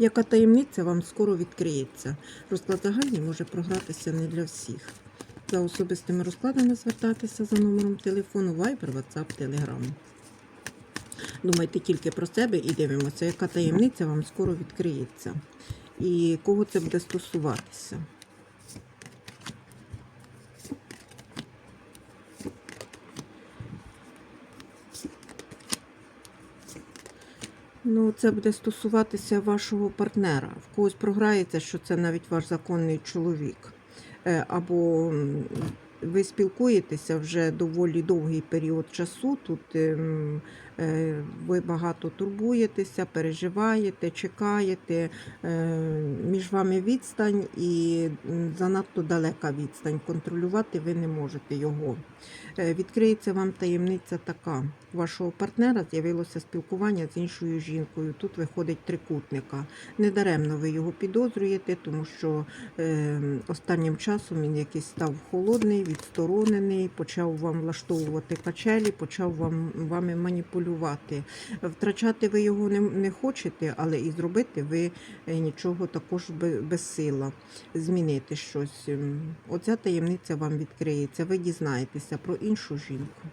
Яка таємниця вам скоро відкриється? Розклад загальний може програтися не для всіх. За особистими розкладами звертатися за номером телефону Viber, WhatsApp, Telegram. Думайте тільки про себе і дивимося, яка таємниця вам скоро відкриється. І кого це буде стосуватися. Ну, це буде стосуватися вашого партнера. В когось програється, що це навіть ваш законний чоловік. Е, Або ви спілкуєтеся вже доволі довгий період часу. Тут ем, е, ви багато турбуєтеся, переживаєте, чекаєте. Е, Між вами відстань і занадто далека відстань. Контролювати ви не можете його. Е, Відкриється вам таємниця така. У вашого партнера з'явилося спілкування з іншою жінкою. Тут виходить трикутника. Недаремно ви його підозрюєте, тому що е, останнім часом він якийсь став холодний, відсторонений, почав вам влаштовувати качелі, почав вам вами маніпулювати. Втрачати ви його не, не хочете, але і зробити ви е, нічого також без безсила. Змінити щось. Оця таємниця вам відкриється. Ви дізнаєтеся про іншу жінку.